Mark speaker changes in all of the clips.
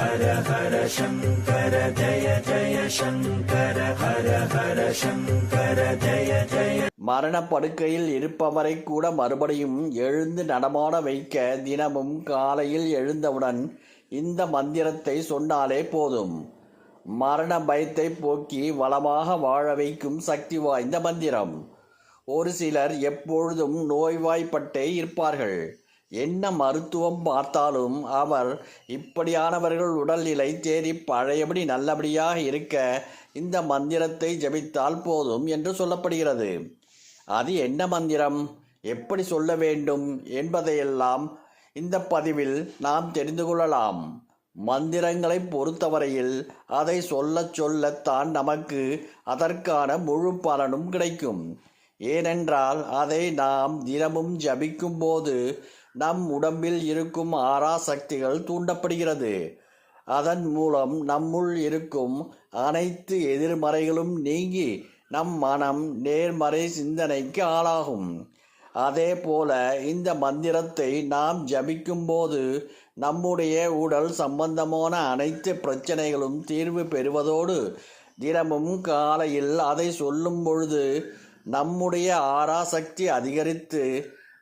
Speaker 1: ஹர ஹர சங்கர ஜய ஜய சங்கர ஹர ஹர சங்கர ஜய ஜய
Speaker 2: மரணப்படுக்கையில் இருப்பவரை கூட மறுபடியும் எழுந்து நடமாட வைக்க தினமும் காலையில் எழுந்தவுடன் இந்த மந்திரத்தை சொன்னாலே போதும். மரண பயத்தை போக்கி வளமாக வாழ வைக்கும் சக்தி வாய்ந்த மந்திரம். ஒரு சிலர் எப்பொழுதும் நோய்வாய்ப்பட்டே இருப்பார்கள். என்ன மருத்துவம் பார்த்தாலும் அவர் இப்படியானவர்கள் உடல்நிலை தேறி பழையபடி நல்லபடியாக இருக்க இந்த மந்திரத்தை ஜபித்தால் போதும் என்று சொல்லப்படுகிறது. அது என்ன மந்திரம்? எப்படி சொல்ல வேண்டும் என்பதையெல்லாம் இந்த பதிவில் நாம் தெரிந்து கொள்ளலாம். மந்திரங்களை பொறுத்தவரையில் அதை சொல்ல சொல்லத்தான் நமக்கு அதற்கான முழு பலனும் கிடைக்கும். ஏனென்றால் அதை நாம் தினமும் ஜபிக்கும் போது நம் உடம்பில் இருக்கும் ஆறா சக்திகள் தூண்டப்படுகிறது. அதன் மூலம் நம்முள் இருக்கும் அனைத்து எதிர்மறைகளும் நீங்கி நம் மனம் நேர்மறை சிந்தனைக்கு ஆளாகும். அதே போல இந்த மந்திரத்தை நாம் ஜபிக்கும்போது நம்முடைய உடல் சம்பந்தமான அனைத்து பிரச்சனைகளும் தீர்வு பெறுவதோடு தினமும் காலையில் அதை சொல்லும் பொழுது நம்முடைய ஆராசக்தி அதிகரித்து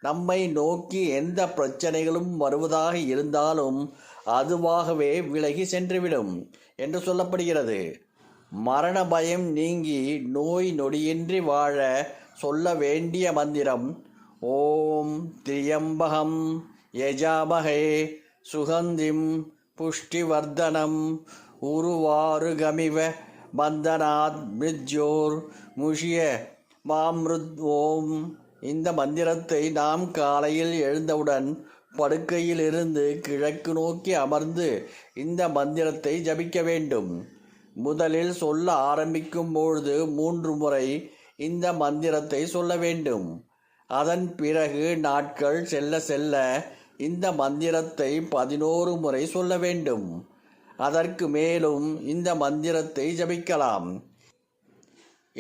Speaker 2: நம்மை நோக்கி எந்த பிரச்சனைகளும் வருவதாக இருந்தாலும் அதுவாகவே விலகி சென்றுவிடும் என்று சொல்லப்படுகிறது. மரண பயம் நீங்கி நோய் நொடியின்றி வாழ சொல்ல வேண்டிய மந்திரம் ஓம் திரியம்பகம் யஜாமகே சுகந்திம் புஷ்டிவர்தனம் உருவாருகமிவ பந்தனாத் மிருஜோர் முஷிய மாமிருத் ஓம் இந்த மந்திரத்தை நாம் காலையில் எழுந்தவுடன் படுக்கையில் இருந்து கிழக்கு நோக்கி அமர்ந்து இந்த மந்திரத்தை ஜபிக்க வேண்டும். முதலில் சொல்ல ஆரம்பிக்கும் பொழுது மூன்று முறை இந்த மந்திரத்தை சொல்ல வேண்டும். அதன் பிறகு நாட்கள் செல்ல செல்ல இந்த மந்திரத்தை பதினோரு முறை சொல்ல வேண்டும். அதற்கு மேலும் இந்த மந்திரத்தை ஜபிக்கலாம்.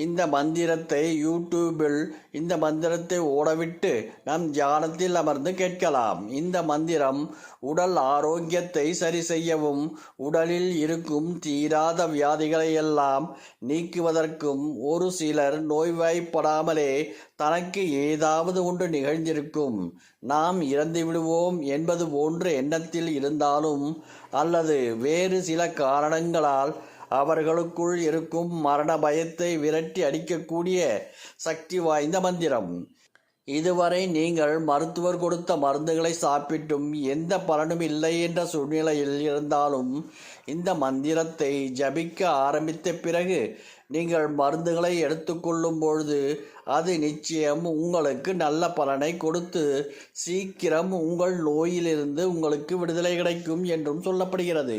Speaker 2: இந்த மந்திரத்தை யூடியூபில் இந்த மந்திரத்தை ஓடவிட்டு நம் தியானத்தில் அமர்ந்து கேட்கலாம். இந்த மந்திரம் உடல் ஆரோக்கியத்தை சரி செய்யவும் உடலில் இருக்கும் தீராத வியாதிகளை எல்லாம் நீக்குவதற்கும் ஒரு சிலர் நோய்வாய்ப்படாமலே தனக்கு ஏதாவது ஒன்று நிகழ்ந்திருக்கும். நாம் இறந்து விடுவோம் என்பது போன்ற எண்ணத்தில் இருந்தாலும் அல்லது வேறு சில காரணங்களால் அவர்களுக்குள் இருக்கும் மரண பயத்தை விரட்டி அடிக்கக்கூடிய சக்தி வாய்ந்த மந்திரம். இதுவரை நீங்கள் மருத்துவர் கொடுத்த மருந்துகளை சாப்பிட்டும் எந்த பலனும் இல்லை என்ற சூழ்நிலையில் இருந்தாலும் இந்த மந்திரத்தை ஜபிக்க ஆரம்பித்த பிறகு நீங்கள் மருந்துகளை எடுத்துக்கொள்ளும் பொழுது அது நிச்சயம் உங்களுக்கு நல்ல பலனை கொடுத்து சீக்கிரம் உங்கள் நோயிலிருந்து உங்களுக்கு விடுதலை கிடைக்கும் என்றும் சொல்லப்படுகிறது.